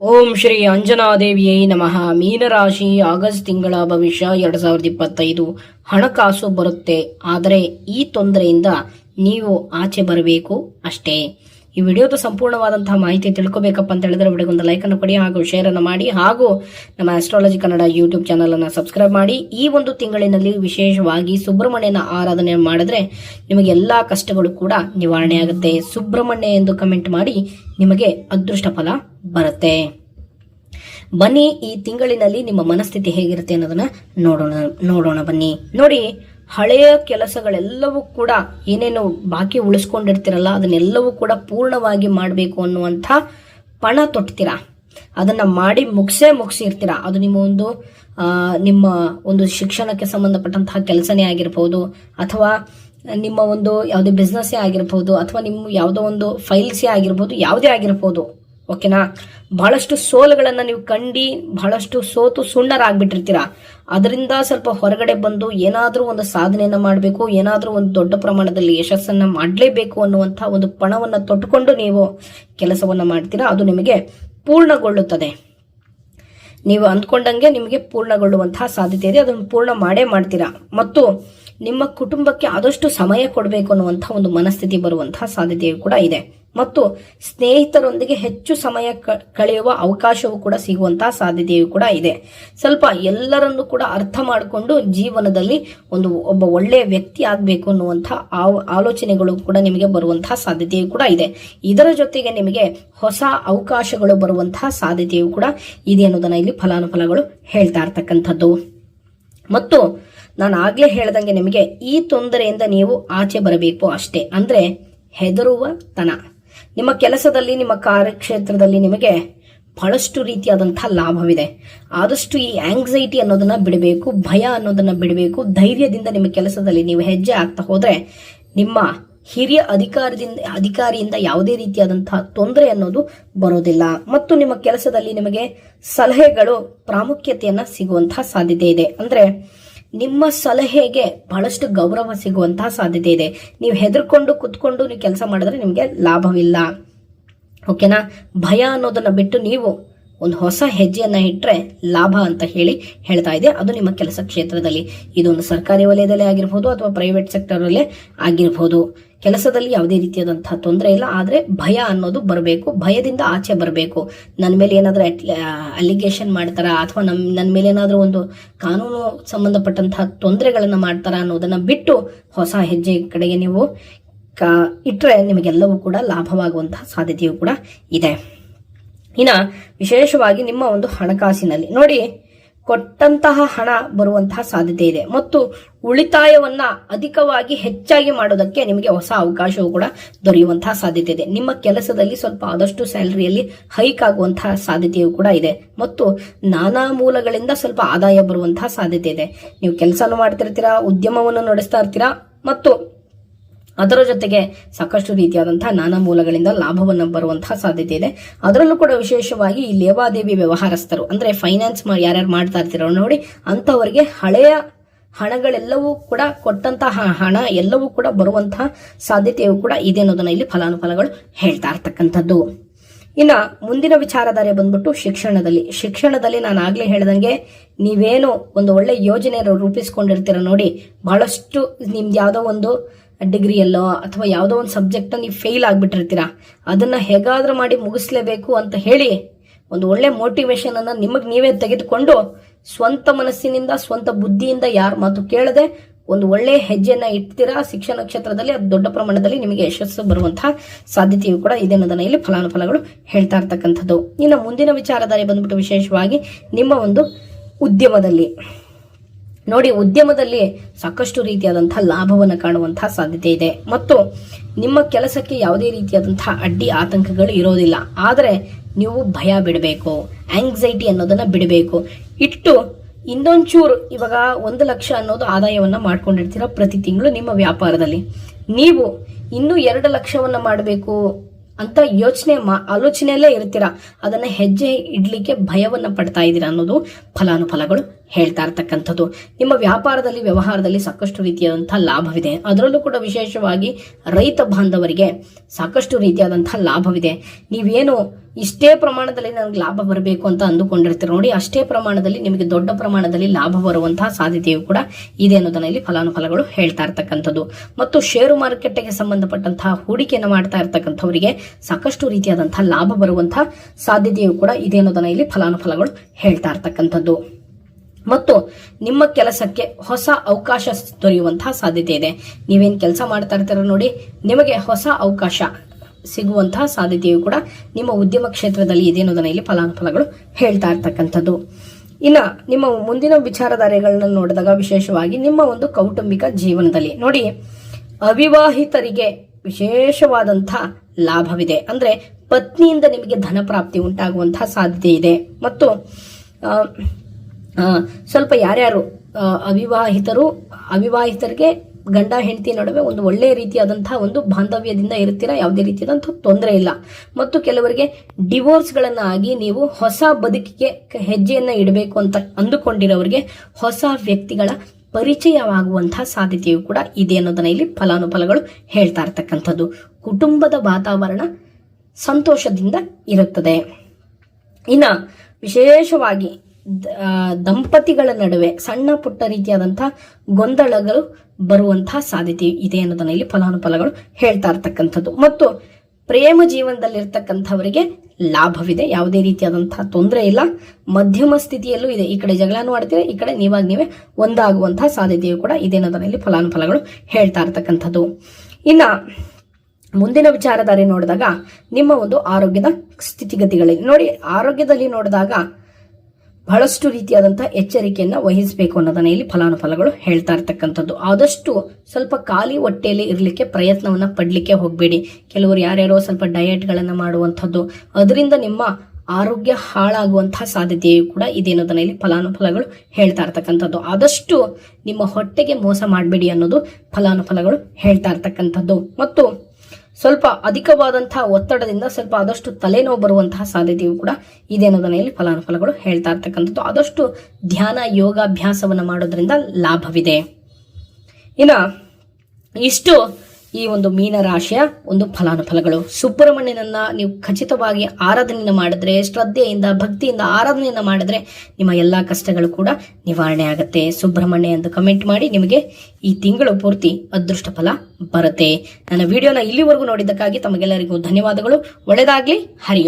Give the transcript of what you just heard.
ಓಂ ಶ್ರೀ ಅಂಜನಾದೇವಿಯೇ ನಮಃ. ಮೀನರಾಶಿ ಆಗಸ್ಟ್ ತಿಂಗಳ ಭವಿಷ್ಯ ಎರಡ್ ಸಾವಿರದ ಇಪ್ಪತ್ತೈದು. ಹಣಕಾಸು ಬರುತ್ತೆ, ಆದರೆ ಈ ತೊಂದರೆಯಿಂದ ನೀವು ಆಚೆ ಬರಬೇಕು ಅಷ್ಟೇ. ಈ ವಿಡಿಯೋದ ಸಂಪೂರ್ಣವಾದಂತಹ ಮಾಹಿತಿ ತಿಳ್ಕೊಬೇಕಪ್ಪ ಅಂತ ಹೇಳಿದ್ರೆ ವಿಡಿಯೋಗೊಂದು ಲೈಕ್ ಅನ್ನು ಕೊಡಿ ಹಾಗೂ ಶೇರ್ ಅನ್ನು ಮಾಡಿ ಹಾಗೂ ನಮ್ಮ ಆಸ್ಟ್ರಾಲಜಿ ಕನ್ನಡ ಯೂಟ್ಯೂಬ್ ಚಾನಲ್ ಅನ್ನು ಸಬ್ಸ್ಕ್ರೈಬ್ ಮಾಡಿ. ಈ ಒಂದು ತಿಂಗಳಿನಲ್ಲಿ ವಿಶೇಷವಾಗಿ ಸುಬ್ರಹ್ಮಣ್ಯನ ಆರಾಧನೆ ಮಾಡಿದ್ರೆ ನಿಮಗೆ ಎಲ್ಲಾ ಕಷ್ಟಗಳು ಕೂಡ ನಿವಾರಣೆ ಆಗುತ್ತೆ. ಸುಬ್ರಹ್ಮಣ್ಯ ಎಂದು ಕಮೆಂಟ್ ಮಾಡಿ ನಿಮಗೆ ಅದೃಷ್ಟ ಫಲ ಬರುತ್ತೆ. ಬನ್ನಿ ಈ ತಿಂಗಳಿನಲ್ಲಿ ನಿಮ್ಮ ಮನಸ್ಥಿತಿ ಹೇಗಿರುತ್ತೆ ಅನ್ನೋದನ್ನ ನೋಡೋಣ ನೋಡೋಣ ಬನ್ನಿ. ನೋಡಿ ಹಳೆಯ ಕೆಲಸಗಳೆಲ್ಲವೂ ಕೂಡ ಏನೇನು ಬಾಕಿ ಉಳಿಸ್ಕೊಂಡಿರ್ತೀರಲ್ಲ, ಅದನ್ನೆಲ್ಲವೂ ಕೂಡ ಪೂರ್ಣವಾಗಿ ಮಾಡಬೇಕು ಅನ್ನುವಂಥ ಪಣ ತೊಟ್ತೀರಾ? ಅದನ್ನ ಮಾಡಿ ಮುಗಿಸೇ ಮುಗಿಸಿರ್ತೀರಾ? ಅದು ನಿಮ್ಮ ಒಂದು ನಿಮ್ಮ ಒಂದು ಶಿಕ್ಷಣಕ್ಕೆ ಸಂಬಂಧಪಟ್ಟಂತಹ ಕೆಲಸನೇ ಆಗಿರ್ಬೋದು, ಅಥವಾ ನಿಮ್ಮ ಒಂದು ಯಾವುದೇ ಬಿಸ್ನೆಸ್ಸೇ ಆಗಿರ್ಬೋದು, ಅಥವಾ ನಿಮ್ಮ ಯಾವುದೋ ಒಂದು ಫೈಲ್ಸೇ ಆಗಿರ್ಬೋದು, ಯಾವುದೇ ಆಗಿರ್ಬೋದು. ಓಕೆನಾ? ಬಹಳಷ್ಟು ಸೋಲುಗಳನ್ನು ನೀವು ಕಂಡು, ಬಹಳಷ್ಟು ಸೋತು ಸುಣ್ಣರಾಗ್ಬಿಟ್ಟಿರ್ತೀರಾ ಅದರಿಂದ ಸ್ವಲ್ಪ ಹೊರಗಡೆ ಬಂದು ಏನಾದರೂ ಒಂದು ಸಾಧನೆಯನ್ನು ಮಾಡಬೇಕು, ಏನಾದರೂ ಒಂದು ದೊಡ್ಡ ಪ್ರಮಾಣದಲ್ಲಿ ಯಶಸ್ಸನ್ನು ಮಾಡಲೇಬೇಕು ಅನ್ನುವಂಥ ಒಂದು ಪಣವನ್ನ ತೊಟ್ಟುಕೊಂಡು ನೀವು ಕೆಲಸವನ್ನ ಮಾಡ್ತೀರಾ? ಅದು ನಿಮಗೆ ಪೂರ್ಣಗೊಳ್ಳುತ್ತದೆ. ನೀವು ಅಂದ್ಕೊಂಡಂಗೆ ನಿಮಗೆ ಪೂರ್ಣಗೊಳ್ಳುವಂತಹ ಸಾಧ್ಯತೆ ಇದೆ. ಅದನ್ನು ಪೂರ್ಣ ಮಾಡೇ ಮಾಡ್ತೀರಾ? ಮತ್ತು ನಿಮ್ಮ ಕುಟುಂಬಕ್ಕೆ ಆದಷ್ಟು ಸಮಯ ಕೊಡಬೇಕು ಅನ್ನುವಂಥ ಒಂದು ಮನಸ್ಥಿತಿ ಬರುವಂತಹ ಸಾಧ್ಯತೆಯು ಕೂಡ ಇದೆ. ಮತ್ತು ಸ್ನೇಹಿತರೊಂದಿಗೆ ಹೆಚ್ಚು ಸಮಯ ಕಳೆಯುವ ಅವಕಾಶವೂ ಕೂಡ ಸಿಗುವಂತಹ ಸಾಧ್ಯತೆಯು ಕೂಡ ಇದೆ. ಸ್ವಲ್ಪ ಎಲ್ಲರನ್ನು ಕೂಡ ಅರ್ಥ ಮಾಡಿಕೊಂಡು ಜೀವನದಲ್ಲಿ ಒಂದು ಒಬ್ಬ ಒಳ್ಳೆಯ ವ್ಯಕ್ತಿ ಆಗಬೇಕು ಅನ್ನುವಂತಹ ಆಲೋಚನೆಗಳು ಕೂಡ ನಿಮಗೆ ಬರುವಂತಹ ಸಾಧ್ಯತೆಯು ಕೂಡ ಇದೆ. ಇದರ ಜೊತೆಗೆ ನಿಮಗೆ ಹೊಸ ಅವಕಾಶಗಳು ಬರುವಂತಹ ಸಾಧ್ಯತೆಯು ಕೂಡ ಇದೆ ಅನ್ನೋದನ್ನ ಇಲ್ಲಿ ಫಲಾನುಫಲಗಳು ಹೇಳ್ತಾ ಇರ್ತಕ್ಕಂಥದ್ದು. ಮತ್ತು ನಾನು ಆಗ್ಲೇ ಹೇಳ್ದಂಗೆ ನಿಮಗೆ ಈ ತೊಂದರೆಯಿಂದ ನೀವು ಆಚೆ ಬರಬೇಕು ಅಷ್ಟೇ. ಅಂದ್ರೆ ಹೆದರುವ ತನ ನಿಮ್ಮ ಕೆಲಸದಲ್ಲಿ, ನಿಮ್ಮ ಕಾರ್ಯಕ್ಷೇತ್ರದಲ್ಲಿ ನಿಮಗೆ ಬಹಳಷ್ಟು ರೀತಿಯಾದಂತಹ ಲಾಭವಿದೆ. ಆದಷ್ಟು ಈ ಆಂಗ್ಸೈಟಿ ಅನ್ನೋದನ್ನ ಬಿಡಬೇಕು, ಭಯ ಅನ್ನೋದನ್ನ ಬಿಡಬೇಕು, ಧೈರ್ಯದಿಂದ ನಿಮ್ಮ ಕೆಲಸದಲ್ಲಿ ನೀವು ಹೆಜ್ಜೆ ಆಗ್ತಾ ಹೋದ್ರೆ ನಿಮ್ಮ ಹಿರಿಯ ಅಧಿಕಾರದಿಂದ, ಅಧಿಕಾರಿಯಿಂದ ಯಾವುದೇ ರೀತಿಯಾದಂತಹ ತೊಂದರೆ ಅನ್ನೋದು ಬರೋದಿಲ್ಲ. ಮತ್ತು ನಿಮ್ಮ ಕೆಲಸದಲ್ಲಿ ನಿಮಗೆ ಸಲಹೆಗಳು, ಪ್ರಾಮುಖ್ಯತೆಯನ್ನ ಸಿಗುವಂತಹ ಸಾಧ್ಯತೆ ಇದೆ. ಅಂದ್ರೆ ನಿಮ್ಮ ಸಲಹೆಗೆ ಬಹಳಷ್ಟು ಗೌರವ ಸಿಗುವಂತಹ ಸಾಧ್ಯತೆ ಇದೆ. ನೀವು ಹೆದರ್ಕೊಂಡು ಕುತ್ಕೊಂಡು ನೀವು ಕೆಲಸ ಮಾಡಿದ್ರೆ ನಿಮಗೆ ಲಾಭವಿಲ್ಲ. ಓಕೆನಾ ಭಯ ಅನ್ನೋದನ್ನ ಬಿಟ್ಟು ನೀವು ಒಂದು ಹೊಸ ಹೆಜ್ಜೆಯನ್ನ ಇಟ್ಟರೆ ಲಾಭ ಅಂತ ಹೇಳಿ ಹೇಳ್ತಾ ಇದೆ. ಅದು ನಿಮ್ಮ ಕೆಲಸ ಕ್ಷೇತ್ರದಲ್ಲಿ. ಇದೊಂದು ಸರ್ಕಾರಿ ವಲಯದಲ್ಲೇ ಆಗಿರ್ಬೋದು ಅಥವಾ ಪ್ರೈವೇಟ್ ಸೆಕ್ಟರ್ ಅಲ್ಲೇ ಆಗಿರ್ಬೋದು. ಕೆಲಸದಲ್ಲಿ ಯಾವುದೇ ರೀತಿಯಾದಂತಹ ತೊಂದರೆ ಇಲ್ಲ. ಆದರೆ ಭಯ ಅನ್ನೋದು ಬರಬೇಕು. ಭಯದಿಂದ ಆಚೆ ಬರಬೇಕು. ನನ್ನ ಮೇಲೆ ಏನಾದ್ರೂ ಅಲಿಗೇಷನ್ ಮಾಡ್ತಾರಾ ಅಥವಾ ನಮ್ಮ ನನ್ನ ಮೇಲೆ ಏನಾದ್ರೂ ಒಂದು ಕಾನೂನು ಸಂಬಂಧಪಟ್ಟಂತಹ ತೊಂದರೆಗಳನ್ನು ಮಾಡ್ತಾರಾ ಅನ್ನೋದನ್ನ ಬಿಟ್ಟು ಹೊಸ ಹೆಜ್ಜೆ ಕಡೆಗೆ ನೀವು ಕ ಇಟ್ಟರೆ ನಿಮಗೆಲ್ಲವೂ ಕೂಡ ಲಾಭವಾಗುವಂತಹ ಸಾಧ್ಯತೆಯೂ ಕೂಡ ಇದೆ. ಇನ್ನ ವಿಶೇಷವಾಗಿ ನಿಮ್ಮ ಒಂದು ಹಣಕಾಸಿನಲ್ಲಿ. ನೋಡಿ, ಕೊಟ್ಟಂತಹ ಹಣ ಬರುವಂತಹ ಸಾಧ್ಯತೆ ಇದೆ. ಮತ್ತು ಉಳಿತಾಯವನ್ನ ಅಧಿಕವಾಗಿ ಹೆಚ್ಚಾಗಿ ಮಾಡೋದಕ್ಕೆ ನಿಮಗೆ ಹೊಸ ಅವಕಾಶವೂ ಕೂಡ ದೊರೆಯುವಂತಹ ಸಾಧ್ಯತೆ ಇದೆ. ನಿಮ್ಮ ಕೆಲಸದಲ್ಲಿ ಸ್ವಲ್ಪ ಆದಷ್ಟು ಸ್ಯಾಲರಿಯಲ್ಲಿ ಹೈಕ್ ಆಗುವಂತಹ ಸಾಧ್ಯತೆಯೂ ಕೂಡ ಇದೆ. ಮತ್ತು ನಾನಾ ಮೂಲಗಳಿಂದ ಸ್ವಲ್ಪ ಆದಾಯ ಬರುವಂತಹ ಸಾಧ್ಯತೆ ಇದೆ. ನೀವು ಕೆಲಸನೂ ಮಾಡ್ತಿರ್ತೀರಾ, ಉದ್ಯಮವನ್ನು ನಡೆಸ್ತಾ ಇರ್ತೀರಾ, ಮತ್ತು ಅದರ ಜೊತೆಗೆ ಸಾಕಷ್ಟು ರೀತಿಯಾದಂತಹ ನಾನಾ ಮೂಲಗಳಿಂದ ಲಾಭವನ್ನು ಬರುವಂತಹ ಸಾಧ್ಯತೆ ಇದೆ. ಅದರಲ್ಲೂ ಕೂಡ ವಿಶೇಷವಾಗಿ ಈ ಲೇವಾದೇವಿ ವ್ಯವಹಾರಸ್ಥರು, ಅಂದ್ರೆ ಫೈನಾನ್ಸ್ ಯಾರ್ಯಾರು ಮಾಡ್ತಾ ಇರ್ತೀರೋ ನೋಡಿ ಅಂತವರಿಗೆ ಹಳೆಯ ಹಣಗಳೆಲ್ಲವೂ ಕೂಡ ಕೊಟ್ಟಂತಹ ಹಣ ಎಲ್ಲವೂ ಕೂಡ ಬರುವಂತಹ ಸಾಧ್ಯತೆಯೂ ಕೂಡ ಇದೆ ಅನ್ನೋದನ್ನ ಇಲ್ಲಿ ಫಲಾನುಫಲಗಳು ಹೇಳ್ತಾ ಇರ್ತಕ್ಕಂಥದ್ದು. ಇನ್ನ ಮುಂದಿನ ವಿಚಾರಧಾರೆ ಬಂದ್ಬಿಟ್ಟು ಶಿಕ್ಷಣದಲ್ಲಿ. ಶಿಕ್ಷಣದಲ್ಲಿ ನಾನು ಆಗ್ಲೇ ಹೇಳ್ದಂಗೆ ನೀವೇನು ಒಂದು ಒಳ್ಳೆ ಯೋಜನೆ ರೂಪಿಸ್ಕೊಂಡಿರ್ತೀರ ನೋಡಿ, ಬಹಳಷ್ಟು ನಿಮ್ದು ಯಾವುದೋ ಒಂದು ಡಿಗ್ರಿಯಲ್ಲೋ ಅಥವಾ ಯಾವುದೋ ಒಂದು ಸಬ್ಜೆಕ್ಟ್ ನೀವು ಫೇಲ್ ಆಗಿಬಿಟ್ಟಿರ್ತೀರ? ಅದನ್ನ ಹೇಗಾದ್ರೂ ಮಾಡಿ ಮುಗಿಸ್ಲೇಬೇಕು ಅಂತ ಹೇಳಿ ಒಂದು ಒಳ್ಳೆ ಮೋಟಿವೇಶನ್ ಅನ್ನ ನಿಮಗೆ ನೀವೇ ತೆಗೆದುಕೊಂಡು ಸ್ವಂತ ಮನಸ್ಸಿನಿಂದ, ಸ್ವಂತ ಬುದ್ಧಿಯಿಂದ ಯಾರ ಮಾತು ಕೇಳದೆ ಒಂದು ಒಳ್ಳೆ ಹೆಜ್ಜೆಯನ್ನು ಇಡ್ತೀರಾ? ಶಿಕ್ಷಣ ಕ್ಷೇತ್ರದಲ್ಲಿ ಅದು ದೊಡ್ಡ ಪ್ರಮಾಣದಲ್ಲಿ ನಿಮಗೆ ಯಶಸ್ಸು ಬರುವಂತಹ ಸಾಧ್ಯತೆಯು ಕೂಡ ಇದೆ ಅನ್ನೋದನ್ನ ಇಲ್ಲಿ ಫಲಾನುಫಲಗಳು ಹೇಳ್ತಾ ಇರ್ತಕ್ಕಂಥದ್ದು. ಇನ್ನು ಮುಂದಿನ ವಿಚಾರಧಾರೆ ಬಂದ್ಬಿಟ್ಟು ವಿಶೇಷವಾಗಿ ನಿಮ್ಮ ಒಂದು ಉದ್ಯಮದಲ್ಲಿ. ನೋಡಿ, ಉದ್ಯಮದಲ್ಲಿ ಸಾಕಷ್ಟು ರೀತಿಯಾದಂತಹ ಲಾಭವನ್ನು ಕಾಣುವಂತಹ ಸಾಧ್ಯತೆ ಇದೆ. ಮತ್ತು ನಿಮ್ಮ ಕೆಲಸಕ್ಕೆ ಯಾವುದೇ ರೀತಿಯಾದಂತಹ ಅಡ್ಡಿ ಆತಂಕಗಳು ಇರೋದಿಲ್ಲ. ಆದರೆ ನೀವು ಭಯ ಬಿಡಬೇಕು ಆಂಗ್ಸೈಟಿ ಅನ್ನೋದನ್ನ ಬಿಡಬೇಕು. ಇಟ್ಟು ಇನ್ನೊಂಚೂರು ಇವಾಗ ಒಂದು ಲಕ್ಷ ಅನ್ನೋದು ಆದಾಯವನ್ನ ಮಾಡ್ಕೊಂಡಿರ್ತೀರ ಪ್ರತಿ ತಿಂಗಳು ನಿಮ್ಮ ವ್ಯಾಪಾರದಲ್ಲಿ. ನೀವು ಇನ್ನೂ ಎರಡು ಲಕ್ಷವನ್ನ ಮಾಡಬೇಕು ಅಂತ ಯೋಚನೆ ಮಾ, ಆಲೋಚನೆಯಲ್ಲೇ ಇರ್ತೀರಾ. ಅದನ್ನ ಹೆಜ್ಜೆ ಇಡ್ಲಿಕ್ಕೆ ಭಯವನ್ನ ಪಡ್ತಾ ಇದ್ದೀರಾ ಅನ್ನೋದು ಫಲಾನುಫಲಗಳು ಹೇಳ್ತಾ ಇರ್ತಕ್ಕಂಥದ್ದು. ನಿಮ್ಮ ವ್ಯಾಪಾರದಲ್ಲಿ, ವ್ಯವಹಾರದಲ್ಲಿ ಸಾಕಷ್ಟು ರೀತಿಯಾದಂಥ ಲಾಭವಿದೆ. ಅದರಲ್ಲೂ ಕೂಡ ವಿಶೇಷವಾಗಿ ರೈತ ಬಾಂಧವರಿಗೆ ಸಾಕಷ್ಟು ರೀತಿಯಾದಂಥ ಲಾಭವಿದೆ. ನೀವೇನು ಇಷ್ಟೇ ಪ್ರಮಾಣದಲ್ಲಿ ನನಗೆ ಲಾಭ ಬರಬೇಕು ಅಂತ ಅಂದುಕೊಂಡಿರ್ತೀರ ನೋಡಿ, ಅಷ್ಟೇ ಪ್ರಮಾಣದಲ್ಲಿ ನಿಮಗೆ ದೊಡ್ಡ ಪ್ರಮಾಣದಲ್ಲಿ ಲಾಭ ಬರುವಂತಹ ಸಾಧ್ಯತೆಯು ಕೂಡ ಇದೆ ಅನ್ನೋದನ್ನ ಇಲ್ಲಿ ಫಲಾನುಫಲಗಳು ಹೇಳ್ತಾ ಇರ್ತಕ್ಕಂಥದ್ದು. ಮತ್ತು ಷೇರು ಮಾರುಕಟ್ಟೆಗೆ ಸಂಬಂಧಪಟ್ಟಂತಹ ಹೂಡಿಕೆಯನ್ನು ಮಾಡ್ತಾ ಇರ್ತಕ್ಕಂಥವರಿಗೆ ಸಾಕಷ್ಟು ರೀತಿಯಾದಂತಹ ಲಾಭ ಬರುವಂತಹ ಸಾಧ್ಯತೆಯು ಕೂಡ ಇದೆ ಅನ್ನೋದನ್ನ ಇಲ್ಲಿ ಫಲಾನುಫಲಗಳು ಹೇಳ್ತಾ ಇರ್ತಕ್ಕಂಥದ್ದು. ಮತ್ತು ನಿಮ್ಮ ಕೆಲಸಕ್ಕೆ ಹೊಸ ಅವಕಾಶ ದೊರೆಯುವಂತಹ ಸಾಧ್ಯತೆ ಇದೆ. ನೀವೇನು ಕೆಲಸ ಮಾಡ್ತಾ ಇರ್ತೀರ ನೋಡಿ, ನಿಮಗೆ ಹೊಸ ಅವಕಾಶ ಸಿಗುವಂತಹ ಸಾಧ್ಯತೆಯು ಕೂಡ ನಿಮ್ಮ ಉದ್ಯಮ ಕ್ಷೇತ್ರದಲ್ಲಿ ಇದೆ ಅನ್ನೋದನ್ನ ಇಲ್ಲಿ ಫಲಾನುಫಲಗಳು ಹೇಳ್ತಾ ಇರ್ತಕ್ಕಂಥದ್ದು. ಇನ್ನ ನಿಮ್ಮ ಮುಂದಿನ ವಿಚಾರಧಾರೆಗಳನ್ನ ನೋಡಿದಾಗ ವಿಶೇಷವಾಗಿ ನಿಮ್ಮ ಒಂದು ಕೌಟುಂಬಿಕ ಜೀವನದಲ್ಲಿ ನೋಡಿ, ಅವಿವಾಹಿತರಿಗೆ ವಿಶೇಷವಾದಂತಹ ಲಾಭವಿದೆ. ಅಂದ್ರೆ ಪತ್ನಿಯಿಂದ ನಿಮಗೆ ಧನ ಪ್ರಾಪ್ತಿ ಉಂಟಾಗುವಂತಹ ಸಾಧ್ಯತೆ ಇದೆ. ಮತ್ತು ಸ್ವಲ್ಪ ಯಾರ್ಯಾರು ಅವಿವಾಹಿತರು, ಅವಿವಾಹಿತರಿಗೆ ಗಂಡ ಹೆಂಡತಿ ನಡುವೆ ಒಂದು ಒಳ್ಳೆಯ ರೀತಿಯಾದಂತಹ ಒಂದು ಬಾಂಧವ್ಯದಿಂದ ಇರ್ತೀರಾ ಯಾವುದೇ ರೀತಿಯಾದಂಥ ತೊಂದರೆ ಇಲ್ಲ. ಮತ್ತು ಕೆಲವರಿಗೆ ಡಿವೋರ್ಸ್ಗಳನ್ನು ಆಗಿ ನೀವು ಹೊಸ ಬದುಕಿಗೆ ಹೆಜ್ಜೆಯನ್ನ ಇಡಬೇಕು ಅಂತ ಅಂದುಕೊಂಡಿರೋರಿಗೆ ಹೊಸ ವ್ಯಕ್ತಿಗಳ ಪರಿಚಯವಾಗುವಂತಹ ಸಾಧ್ಯತೆಯು ಕೂಡ ಇದೆ ಅನ್ನೋದನ್ನ ಇಲ್ಲಿ ಫಲಾನುಫಲಗಳು ಹೇಳ್ತಾ ಇರ್ತಕ್ಕಂಥದ್ದು. ಕುಟುಂಬದ ವಾತಾವರಣ ಸಂತೋಷದಿಂದ ಇರುತ್ತದೆ. ಇನ್ನ ವಿಶೇಷವಾಗಿ ದಂಪತಿಗಳ ನಡುವೆ ಸಣ್ಣ ಪುಟ್ಟ ರೀತಿಯಾದಂತಹ ಗೊಂದಲಗಳು ಬರುವಂತಹ ಸಾಧ್ಯತೆ ಇದೆ ಅನ್ನೋದನ್ನ ಇಲ್ಲಿ ಫಲಾನುಫಲಗಳು ಹೇಳ್ತಾ ಇರ್ತಕ್ಕಂಥದ್ದು. ಮತ್ತು ಪ್ರೇಮ ಜೀವನದಲ್ಲಿರ್ತಕ್ಕಂಥವರಿಗೆ ಲಾಭವಿದೆ. ಯಾವುದೇ ರೀತಿಯಾದಂತಹ ತೊಂದರೆ ಇಲ್ಲ. ಮಧ್ಯಮ ಸ್ಥಿತಿಯಲ್ಲೂ ಇದೆ. ಈ ಕಡೆ ಜಗಳನೂ ಆಡ್ತೀರಾ, ಈ ಕಡೆ ನೀವಾಗ ನೀವೇ ಒಂದಾಗುವಂತಹ ಸಾಧ್ಯತೆಯು ಕೂಡ ಇದೆ ಅನ್ನೋದನ್ನ ಇಲ್ಲಿ ಫಲಾನುಫಲಗಳು ಹೇಳ್ತಾ ಇರ್ತಕ್ಕಂಥದ್ದು. ಇನ್ನ ಮುಂದಿನ ವಿಚಾರಧಾರೆ ನೋಡಿದಾಗ ನಿಮ್ಮ ಒಂದು ಆರೋಗ್ಯದ ಸ್ಥಿತಿಗತಿಗಳಲ್ಲಿ ನೋಡಿ, ಆರೋಗ್ಯದಲ್ಲಿ ನೋಡಿದಾಗ ಬಹಳಷ್ಟು ರೀತಿಯಾದಂತಹ ಎಚ್ಚರಿಕೆಯನ್ನ ವಹಿಸಬೇಕು ಅನ್ನೋದನ್ನ ಇಲ್ಲಿ ಫಲಾನುಫಲಗಳು ಹೇಳ್ತಾ ಇರ್ತಕ್ಕಂಥದ್ದು. ಆದಷ್ಟು ಸ್ವಲ್ಪ ಖಾಲಿ ಹೊಟ್ಟೆಯಲ್ಲಿ ಇರಲಿಕ್ಕೆ ಪ್ರಯತ್ನವನ್ನ ಪಡ್ಲಿಕ್ಕೆ ಹೋಗಬೇಡಿ. ಕೆಲವರು ಯಾರ್ಯಾರೋ ಸ್ವಲ್ಪ ಡಯಟ್ಗಳನ್ನ ಮಾಡುವಂಥದ್ದು, ಅದರಿಂದ ನಿಮ್ಮ ಆರೋಗ್ಯ ಹಾಳಾಗುವಂತಹ ಸಾಧ್ಯತೆಯು ಕೂಡ ಇದೆ ಅನ್ನೋದನ್ನ ಇಲ್ಲಿ ಫಲಾನುಫಲಗಳು ಹೇಳ್ತಾ ಇರ್ತಕ್ಕಂಥದ್ದು. ಆದಷ್ಟು ನಿಮ್ಮ ಹೊಟ್ಟೆಗೆ ಮೋಸ ಮಾಡಬೇಡಿ ಅನ್ನೋದು ಫಲಾನುಫಲಗಳು ಹೇಳ್ತಾ ಇರ್ತಕ್ಕಂಥದ್ದು. ಮತ್ತು ಸ್ವಲ್ಪ ಅಧಿಕವಾದಂತಹ ಒತ್ತಡದಿಂದ ಸ್ವಲ್ಪ ಆದಷ್ಟು ತಲೆನೋವು ಬರುವಂತಹ ಸಾಧ್ಯತೆಯು ಕೂಡ ಇದೆ ಅನ್ನೋದನ್ನ ಇಲ್ಲಿ ಫಲಾನುಫಲಗಳು ಹೇಳ್ತಾ ಇರ್ತಕ್ಕಂಥದ್ದು. ಆದಷ್ಟು ಧ್ಯಾನ, ಯೋಗಾಭ್ಯಾಸವನ್ನು ಮಾಡೋದ್ರಿಂದ ಲಾಭವಿದೆ. ಇನ್ನ ಇಷ್ಟು ಈ ಒಂದು ಮೀನರಾಶಿಯ ಒಂದು ಫಲಾನುಫಲಗಳು. ಸುಬ್ರಹ್ಮಣ್ಯನನ್ನ ನೀವು ಖಚಿತವಾಗಿ ಆರಾಧನೆಯನ್ನು ಮಾಡಿದ್ರೆ, ಶ್ರದ್ಧೆಯಿಂದ, ಭಕ್ತಿಯಿಂದ ಆರಾಧನೆಯನ್ನು ಮಾಡಿದ್ರೆ ನಿಮ್ಮ ಎಲ್ಲಾ ಕಷ್ಟಗಳು ಕೂಡ ನಿವಾರಣೆ ಆಗುತ್ತೆ. ಸುಬ್ರಹ್ಮಣ್ಯ ಎಂದು ಕಮೆಂಟ್ ಮಾಡಿ ನಿಮಗೆ ಈ ತಿಂಗಳು ಪೂರ್ತಿ ಅದೃಷ್ಟ ಫಲ ಬರುತ್ತೆ. ನನ್ನ ವಿಡಿಯೋನ ಇಲ್ಲಿವರೆಗೂ ನೋಡಿದ್ದಕ್ಕಾಗಿ ತಮಗೆಲ್ಲರಿಗೂ ಧನ್ಯವಾದಗಳು. ಒಳ್ಳೆಯದಾಗಲಿ ಹರಿ